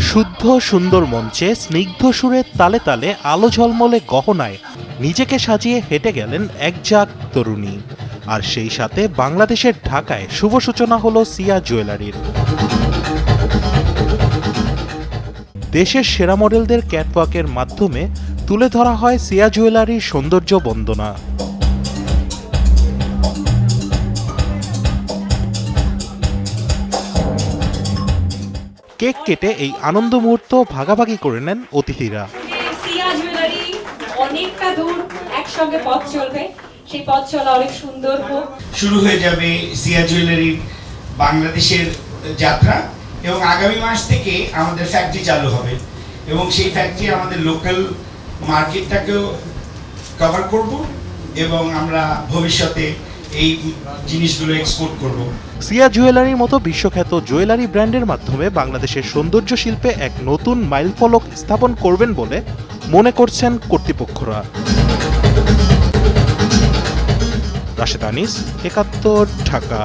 শুদ্ধ সুন্দর মঞ্চে স্নিগ্ধ সুরে তালে তালে আলো ঝলমলে গহনায় নিজেকে সাজিয়ে হেঁটে গেলেন একঝাক তরুণী। আর সেই সাথে বাংলাদেশের ঢাকায় শুভ সূচনা হলো সিয়া জুয়েলারির। দেশের সেরা মডেলদের ক্যাটওয়াকের মাধ্যমে তুলে ধরা হয় সিয়া জুয়েলারির সৌন্দর্য বন্দনা। কেক কেটে এই আনন্দ মুহূর্ত ভাগাভাগি করে নেন অতিথিরা। অনেকটা দূর একসঙ্গে পথ চলবে। সেই পথ চলা অনেক সুন্দর হোক। শুরু হয়ে যাবে সিয়া জুয়েলারির বাংলাদেশের যাত্রা এবং আগামী মাস থেকে আমাদের ফ্যাক্টরি চালু হবে এবং সেই ফ্যাক্টরি আমাদের লোকাল মার্কেটটাকেও কভার করব এবং আমরা ভবিষ্যতে এই জিনিসগুলো এক্সপোর্ট করব। সিয়া জুয়েলারির মতো বিশ্বখ্যাত জুয়েলারি ব্র্যান্ডের মাধ্যমে বাংলাদেশের সৌন্দর্য শিল্পে এক নতুন মাইলফলক স্থাপন করবেন বলে মনে করছেন কর্তৃপক্ষরা। রাশেদ আনিস, একাত্তর, ঢাকা।